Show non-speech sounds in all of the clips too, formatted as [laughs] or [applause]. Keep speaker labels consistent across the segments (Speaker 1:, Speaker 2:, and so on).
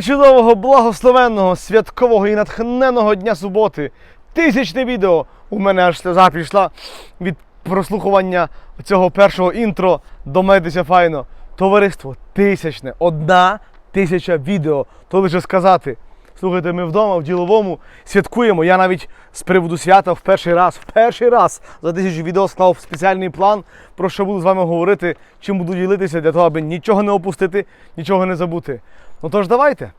Speaker 1: Причудового, благословенного, святкового і натхненного дня суботи. Тисячне відео. У мене аж сльоза пішла від прослухування цього першого інтро «Домайтеся файно. Товариство, тисячне, одна тисяча відео. То лише сказати. Слухайте, ми вдома в діловому святкуємо. Я навіть з приводу свята в перший раз, в перший раз за тисячу відео склав спеціальний план, про що буду з вами говорити, чим буду ділитися для того, аби нічого не опустити, нічого не забути. Ну тож давайте.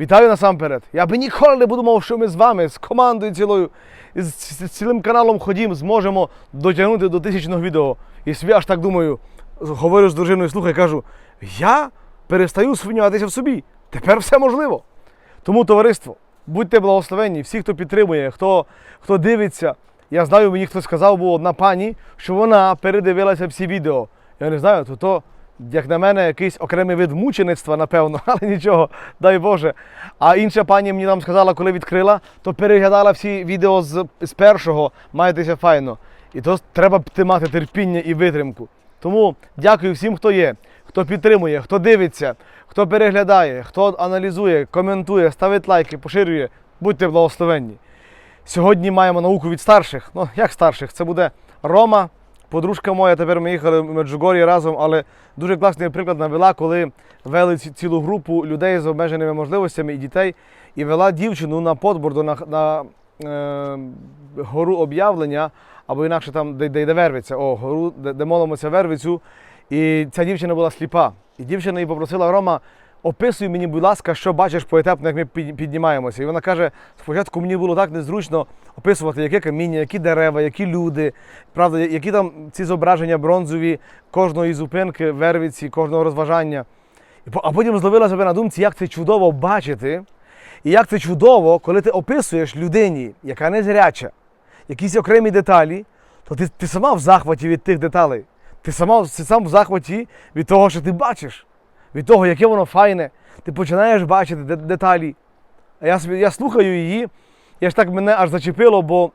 Speaker 1: Вітаю насамперед. Я би ніколи не подумав, що ми з вами, з командою цілою, з, цілим каналом Ходім зможемо дотягнути до тисячного відео. І собі аж так думаю, говорю з дружиною, слухай, кажу, я перестаю сумніватися в собі. Тепер все можливо. Тому, товариство, будьте благословенні, всі, хто підтримує, хто, хто дивиться. Я знаю, мені хтось сказав, була одна пані, що вона передивилася всі відео. Я не знаю, то то, як на мене, якийсь окремий вид мучеництва, напевно, [laughs] але нічого, дай Боже. А інша пані мені там сказала, коли відкрила, то переглядала всі відео з, з першого, майтеся файно. І то треба мати терпіння і витримку. Тому дякую всім, хто є, хто підтримує, хто дивиться, хто переглядає, хто аналізує, коментує, ставить лайки, поширює. Будьте благословенні. Сьогодні маємо науку від старших. Ну, як старших? Це буде Рома, подружка моя. Тепер ми їхали в Меджугорі разом, але дуже класний приклад навела, коли вели цілу групу людей з обмеженими можливостями і дітей, і вела дівчину на подборду на, на е, гору об'явлення, або інакше там, де, де йде Вервиця, о, гору, де, де молимося Вервицю. І ця дівчина була сліпа. І дівчина її попросила Рома, описуй мені, будь ласка, що бачиш поетапно, як ми піднімаємося. І вона каже: спочатку мені було так незручно описувати, яке каміння, які дерева, які люди, правда, які там ці зображення бронзові кожної зупинки, вервиці, кожного розважання. А потім зловила себе на думці, як це чудово бачити, і як це чудово, коли ти описуєш людині, яка незряча, якісь окремі деталі, то ти, ти сама в захваті від тих деталей. Ти сама ти сам в захваті від того, що ти бачиш, від того, яке воно файне. Ти починаєш бачити деталі. А я, я слухаю її, я ж так мене аж зачепило, бо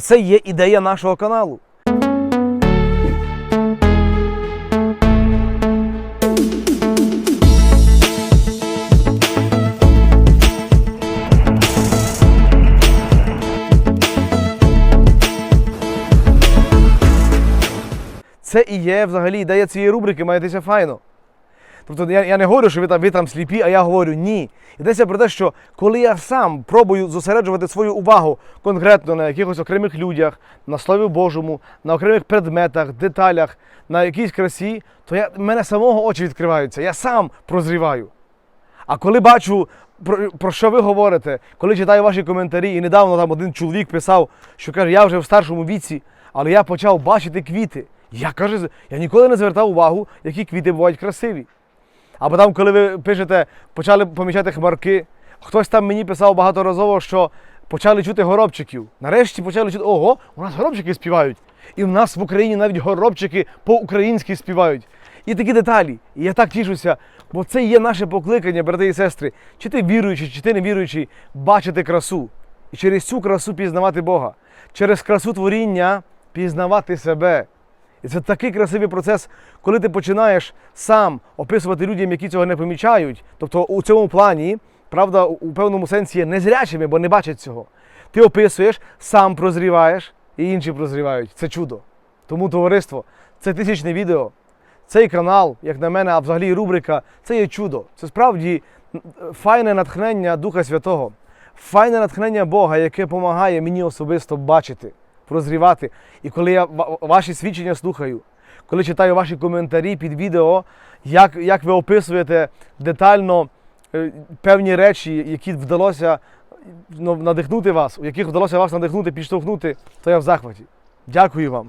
Speaker 1: це є ідея нашого каналу. Це і є взагалі ідея цієї рубрики Маєтеся файно. Тобто я, я не говорю, що ви там, ви там сліпі, а я говорю ні. Йдеться про те, що коли я сам пробую зосереджувати свою увагу конкретно на якихось окремих людях, на Слові Божому, на окремих предметах, деталях, на якійсь красі, то я, мене самого очі відкриваються, я сам прозріваю. А коли бачу, про, про що ви говорите, коли читаю ваші коментарі, і недавно там один чоловік писав, що каже, я вже в старшому віці, але я почав бачити квіти. Я каже, я ніколи не звертав увагу, які квіти бувають красиві. Або там, коли ви пишете, почали помічати хмарки, хтось там мені писав багаторазово, що почали чути горобчиків. Нарешті почали чути, ого, у нас горобчики співають. І в нас в Україні навіть горобчики по-українськи співають. І такі деталі. І я так тішуся, бо це є наше покликання, брати і сестри. Чи ти віруючий, чи ти не віруючий, бачити красу. І через цю красу пізнавати Бога. Через красу творіння пізнавати себе. І це такий красивий процес, коли ти починаєш сам описувати людям, які цього не помічають. Тобто у цьому плані, правда, у певному сенсі є незрячими, бо не бачать цього. Ти описуєш, сам прозріваєш, і інші прозрівають. Це чудо. Тому товариство, це тисячне відео. Цей канал, як на мене, а взагалі рубрика, це є чудо. Це справді файне натхнення Духа Святого, файне натхнення Бога, яке допомагає мені особисто бачити, прозрівати. І коли я ва- ваші свідчення слухаю, коли читаю ваші коментарі під відео, як, як ви описуєте детально е, певні речі, які вдалося ну, надихнути вас, у яких вдалося вас надихнути, підштовхнути, то я в захваті. Дякую вам.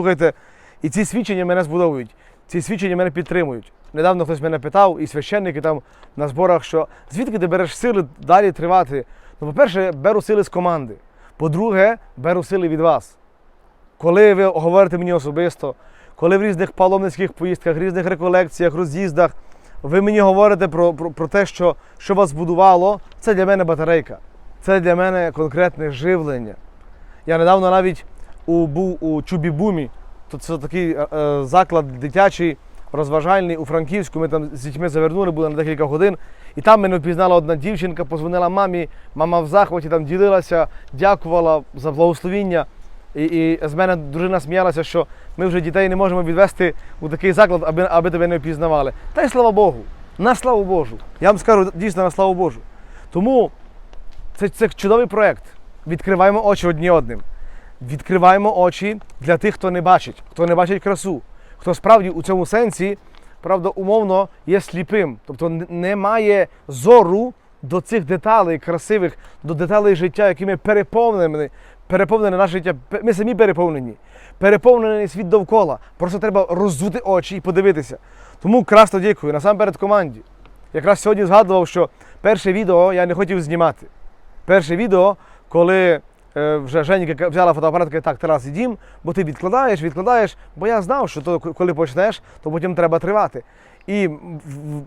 Speaker 1: Слухайте, і ці свідчення мене збудовують. ці свідчення мене підтримують. Недавно хтось мене питав, і священники там на зборах, що звідки ти береш сили далі тривати? Ну, по-перше, беру сили з команди. По-друге, беру сили від вас. Коли ви говорите мені особисто, коли в різних паломницьких поїздках, різних реколекціях, роз'їздах, ви мені говорите про, про, про те, що, що вас будувало, це для мене батарейка. Це для мене конкретне живлення. Я недавно навіть у, був у Чубібумі, то це такий е, е, заклад дитячий, розважальний у Франківську. Ми там з дітьми завернули, були на декілька годин. І там мене впізнала одна дівчинка, позвонила мамі, мама в захваті там ділилася, дякувала за благословіння. І, і з мене дружина сміялася, що ми вже дітей не можемо відвести у такий заклад, аби, аби тебе не впізнавали. Та й слава Богу, на славу Божу. Я вам скажу дійсно на славу Божу. Тому це, це чудовий проєкт. Відкриваємо очі одні одним. Відкриваємо очі для тих, хто не бачить, хто не бачить красу, хто справді у цьому сенсі, правда, умовно є сліпим, тобто не має зору до цих деталей красивих, до деталей життя, якими переповнені, переповнене наше життя. Ми самі переповнені, переповнений світ довкола. Просто треба роззути очі і подивитися. Тому красно дякую. Насамперед команді. Якраз сьогодні згадував, що перше відео я не хотів знімати. Перше відео, коли вже Женіка взяла фотоапарат, каже, так, Тарас, ідім, бо ти відкладаєш, відкладаєш, бо я знав, що то, коли почнеш, то потім треба тривати. І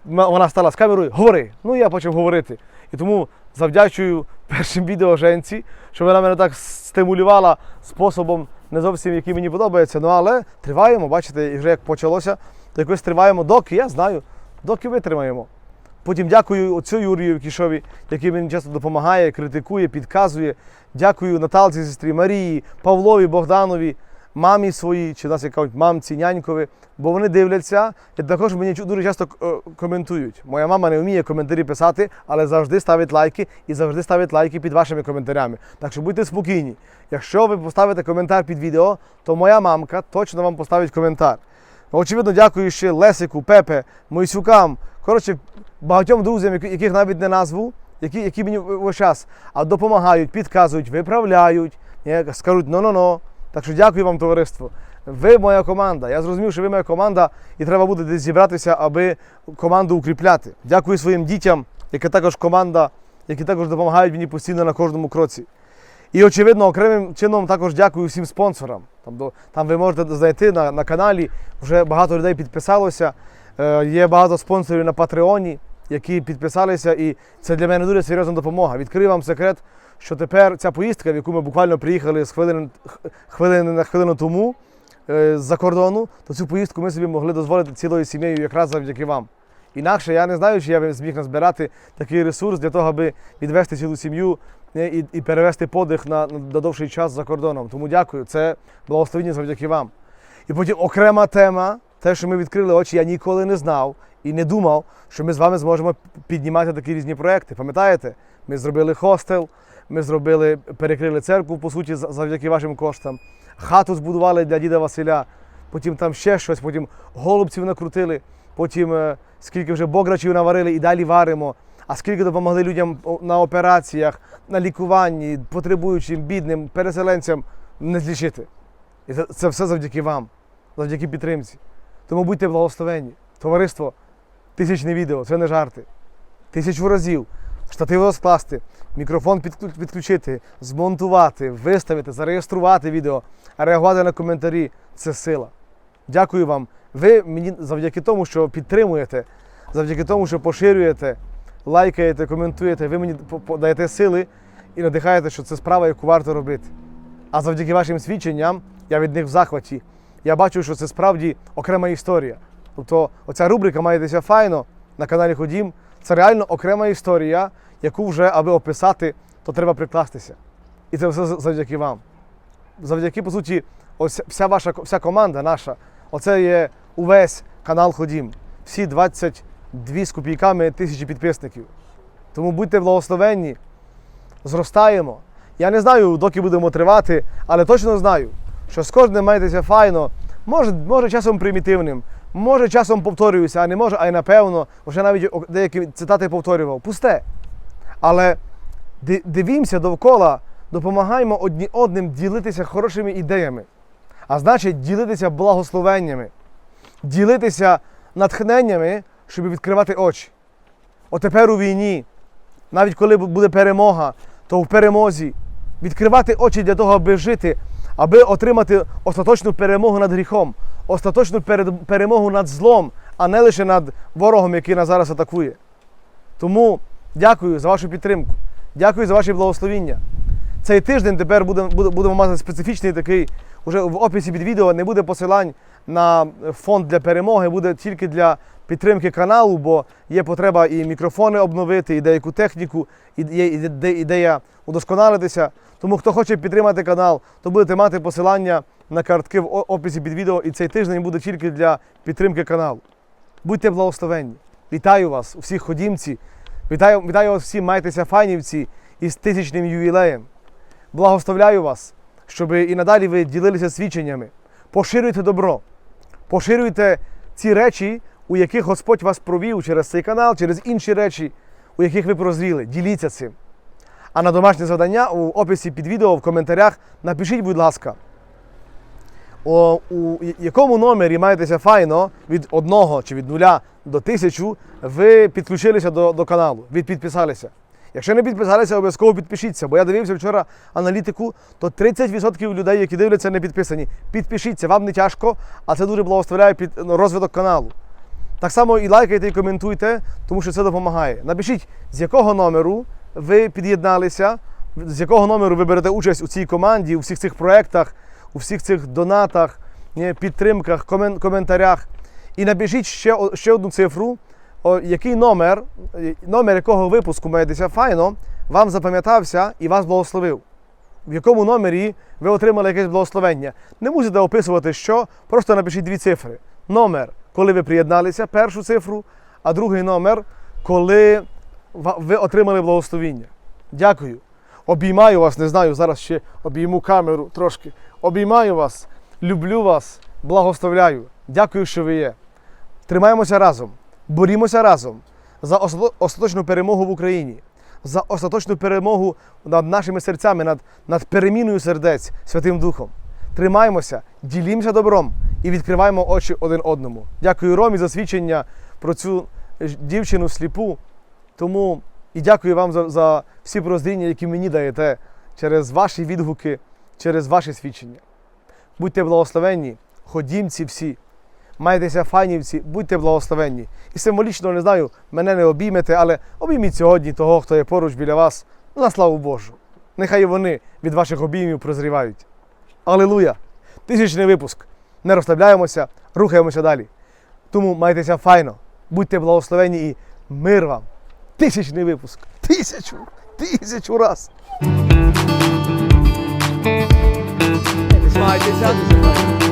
Speaker 1: вона стала з камерою, говори. Ну я почав говорити. І тому завдячую першим відео Женці, що вона мене так стимулювала способом не зовсім, який мені подобається. Ну але триваємо, бачите, і вже як почалося, то якось триваємо, доки я знаю, доки витримаємо. Потім дякую отцю Юрію Кішові, який мені часто допомагає, критикує, підказує. Дякую Наталці, сестрі Марії, Павлові, Богданові, мамі своїй, чи нас як кажуть, мамці, нянькові, бо вони дивляться і також мені дуже часто е, коментують. Моя мама не вміє коментарі писати, але завжди ставить лайки і завжди ставить лайки під вашими коментарями. Так що будьте спокійні. Якщо ви поставите коментар під відео, то моя мамка точно вам поставить коментар. Очевидно, дякую ще Лесику, Пепе, Мойсюкам. Коротше, багатьом друзям, яких навіть не назву, які, які мені весь час а допомагають, підказують, виправляють, скажуть ну-ну-ну. Так що дякую вам, товариство. Ви моя команда. Я зрозумів, що ви моя команда, і треба буде десь зібратися, аби команду укріпляти. Дякую своїм дітям, які також команда, які також допомагають мені постійно на кожному кроці. І очевидно, окремим чином також дякую всім спонсорам. Там, там ви можете знайти на, на каналі, вже багато людей підписалося. Е, є багато спонсорів на Патреоні, які підписалися, і це для мене дуже серйозна допомога. Відкрию вам секрет, що тепер ця поїздка, в яку ми буквально приїхали з хвилини, хвилини на хвилину тому е, з-за кордону, то цю поїздку ми собі могли дозволити цілою сім'єю якраз завдяки вам. Інакше я не знаю, чи я б зміг назбирати такий ресурс для того, аби відвести цілу сім'ю і, і перевести подих на, на довший час за кордоном. Тому дякую, це благословення завдяки вам. І потім окрема тема, те, що ми відкрили очі, я ніколи не знав і не думав, що ми з вами зможемо піднімати такі різні проекти. Пам'ятаєте? Ми зробили хостел, ми зробили, перекрили церкву, по суті, завдяки вашим коштам. Хату збудували для діда Василя, потім там ще щось, потім голубців накрутили, потім е, скільки вже бограчів наварили і далі варимо. А скільки допомогли людям на операціях, на лікуванні, потребуючим, бідним, переселенцям не злічити. І це, все завдяки вам, завдяки підтримці. Тому будьте благословенні. Товариство, тисячне відео, це не жарти. Тисячу разів. Штатив розкласти, мікрофон підклю- підключити, змонтувати, виставити, зареєструвати відео, реагувати на коментарі це сила. Дякую вам. Ви мені завдяки тому, що підтримуєте, завдяки тому, що поширюєте, лайкаєте, коментуєте, ви мені даєте сили і надихаєте, що це справа, яку варто робити. А завдяки вашим свідченням я від них в захваті. Я бачу, що це справді окрема історія. Тобто, оця рубрика маєтеся файно на каналі Ходім. Це реально окрема історія, яку вже, аби описати, то треба прикластися. І це все завдяки вам. Завдяки, по суті, ось вся ваша вся команда наша. Оце є увесь канал Ходім. Всі 22 з копійками тисячі підписників. Тому будьте благословенні, зростаємо. Я не знаю, доки будемо тривати, але точно знаю, що з кожним маєтеся файно, може, може часом примітивним, може часом повторююся, а не може, а й напевно, вже навіть деякі цитати повторював. Пусте. Але ди- дивімося довкола, допомагаємо одні одним ділитися хорошими ідеями, а значить, ділитися благословеннями. ділитися натхненнями, щоб відкривати очі. Отепер у війні, навіть коли буде перемога, то в перемозі відкривати очі для того, аби жити, аби отримати остаточну перемогу над гріхом, остаточну перемогу над злом, а не лише над ворогом, який нас зараз атакує. Тому дякую за вашу підтримку, дякую за ваші благословіння. Цей тиждень тепер будемо, будемо мати специфічний такий, уже в описі під відео не буде посилань на фонд для перемоги, буде тільки для підтримки каналу, бо є потреба і мікрофони обновити, і деяку техніку, і є ідея удосконалитися. Тому хто хоче підтримати канал, то будете мати посилання на картки в описі під відео, і цей тиждень буде тільки для підтримки каналу. Будьте благословенні. Вітаю вас, всіх ходімці. Вітаю, вітаю вас всі, майтеся файнівці із тисячним ювілеєм. Благословляю вас, щоб і надалі ви ділилися свідченнями. Поширюйте добро, поширюйте ці речі, у яких Господь вас провів через цей канал, через інші речі, у яких ви прозріли. Діліться цим. А на домашнє завдання у описі під відео в коментарях напишіть, будь ласка, о, у якому номері маєтеся файно від 1 чи від 0 до 1000 ви підключилися до, до каналу, ви підписалися. Якщо не підписалися, обов'язково підпишіться, бо я дивився вчора аналітику, то 30% людей, які дивляться, не підписані. Підпишіться, вам не тяжко, а це дуже благословляє під ну, розвиток каналу. Так само і лайкайте, і коментуйте, тому що це допомагає. Напишіть, з якого номеру ви під'єдналися, з якого номеру ви берете участь у цій команді, у всіх цих проєктах, у всіх цих донатах, підтримках, коментарях. І напишіть ще, ще одну цифру, який номер, е, номер якого випуску маєтеся файно, вам запам'ятався і вас благословив. В якому номері ви отримали якесь благословення. Не мусите описувати, що, просто напишіть дві цифри. Номер, коли ви приєдналися, першу цифру, а другий номер, коли ви отримали благословіння. Дякую. Обіймаю вас, не знаю, зараз ще обійму камеру трошки. Обіймаю вас, люблю вас, благословляю. Дякую, що ви є. Тримаємося разом, борімося разом за остаточну перемогу в Україні, за остаточну перемогу над нашими серцями, над, над переміною сердець Святим Духом. Тримаємося, ділімося добром і відкриваємо очі один одному. Дякую Ромі за свідчення про цю дівчину сліпу. Тому і дякую вам за, за всі прозріння, які мені даєте через ваші відгуки, через ваші свідчення. Будьте благословенні, ходімці всі, майтеся файнівці, будьте благословенні. І символічно не знаю, мене не обіймете, але обійміть сьогодні того, хто є поруч біля вас, на славу Божу. Нехай вони від ваших обіймів прозрівають. Алілуя! Тисячний випуск. Не розслабляємося, рухаємося далі. Тому майтеся файно, будьте благословені і мир вам. Тисячний випуск. Тисячу! Тисячу раз!
Speaker 2: Файно.